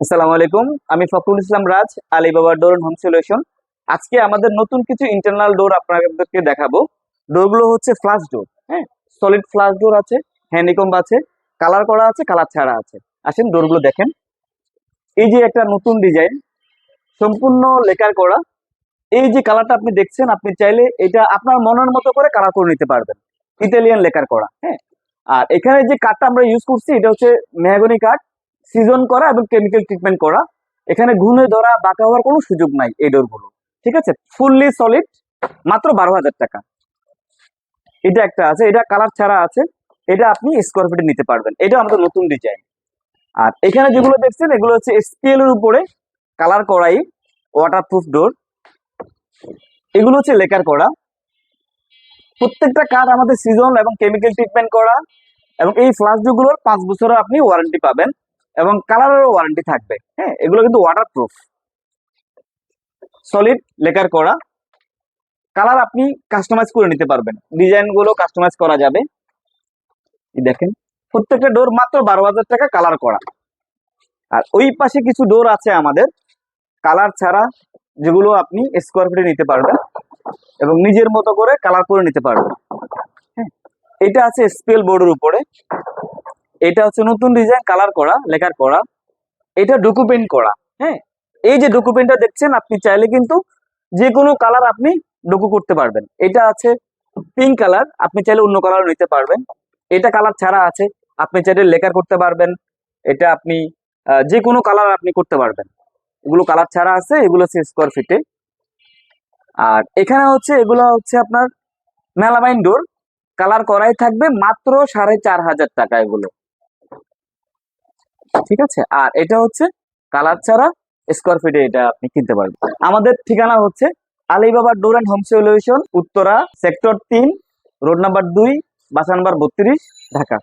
আসসালামু আলাইকুম, আমি Fakhrul Islam Raj Alibaba door home solution আজকে আমাদের নতুন কিছু ইন্টারনাল ডোর আপনাদেরকে দেখাবো। ডোরগুলো হচ্ছে ফ্লাশ ডোর হ্যাঁ? সলিড ফ্লাশ ডোর আছে হ্যান্ডিকম্ব আছে কালার করা আছে কালার ছাড়া আছে। আসেন ডোরগুলো দেখেন। এই যে একটা নতুন ডিজাইন সম্পূর্ণ লেকার করা। এই যে কালারটা আপনি দেখছেন, আপনি চাইলে এটা আপনার মনের মতো করে কালার করে নিতে পারবেন। ইতালিয়ান লেকার করা হ্যাঁ? আর এখানে যে কাঠটা আমরা ইউজ করছি, এটা হচ্ছে মেহাগনি কাঠ সিজন করা এবং কেমিক্যাল ট্রিটমেন্ট করা, এখানে ঘুনে ধরা, বাঁকা হওয়ার কোনো সুযোগ নাই এই ডোরগুলো। ঠিক আছে? ফুললি সলিড মাত্র বারো হাজার টাকা। এটা একটা আছে, এটা কালার ছাড়া আছে, এটা আপনি স্কোয়ার ফিটে নিতে পারবেন। এটা আমাদের নতুন ডিজাইন আর এখানে যেগুলো দেখছেন, এগুলো হচ্ছে স্কেল এর উপরে কালার করাই ওয়াটারপ্রুফ ডোর এগুলো হচ্ছে লেকার করা। প্রত্যেকটা কাঠ আমাদের সিজন এবং কেমিক্যাল ট্রিটমেন্ট করা। এবং এই ফ্লাশগুলোর পাঁচ বছরের আপনি ওয়ারেন্টি পাবেন। এবং কালারেরও ওয়ারেন্টি থাকবে। হ্যাঁ এগুলো কিন্তু ওয়াটারপ্রুফ সলিড লেকার করা। কালার আপনি কাস্টমাইজ করে নিতে পারবেন। ডিজাইনগুলো কাস্টমাইজ করা যাবে। দেখেন, প্রত্যেকটা ডোর মাত্র বারো হাজার টাকা কালার করা। আর ওই পাশে কিছু ডোর আছে আমাদের। কালার ছাড়া যেগুলো আপনি স্কোয়ার ফিটে নিতে পারবেন এবং নিজের মতো করে কালার করে নিতে পারবেন। হ্যাঁ এটা আছে স্পেল বোর্ডের উপরে। এটা হচ্ছে নতুন ডিজাইন কালার করা, লেখার করা। এটা ডকুমেন্ট করা হ্যাঁ? এই যে ডকুমেন্টটা দেখছেন, আপনি চাইলে কিন্তু যে কোনো কালার আপনি ডকু করতে পারবেন। এটা আছে পিঙ্ক কালার আপনি চাইলে অন্য কালার নিতে পারবেন। এটা কালার ছাড়া আছে, আপনি চাইলে লেকার করতে পারবেন। এটা আপনি যে কোনো কালার আপনি করতে পারবেন। এগুলো কালার ছাড়া আছে, এগুলো হচ্ছে স্কোয়ার ফিটে আর এখানে হচ্ছে, এগুলো হচ্ছে আপনার মেলামাইন ডোর কালার করাই থাকবে মাত্র সাড়ে চার হাজার টাকা এগুলো। ঠিক আছে? আর এটা হচ্ছে কালার ছাড়া স্কোয়ার ফিটে এটা আপনি কিনতে পারবেন। আমাদের ঠিকানা হচ্ছে Alibaba door and home solution, Uttara, sector তিন, রোড নাম্বার দুই, বাসা নাম্বার বত্রিশ, ঢাকা।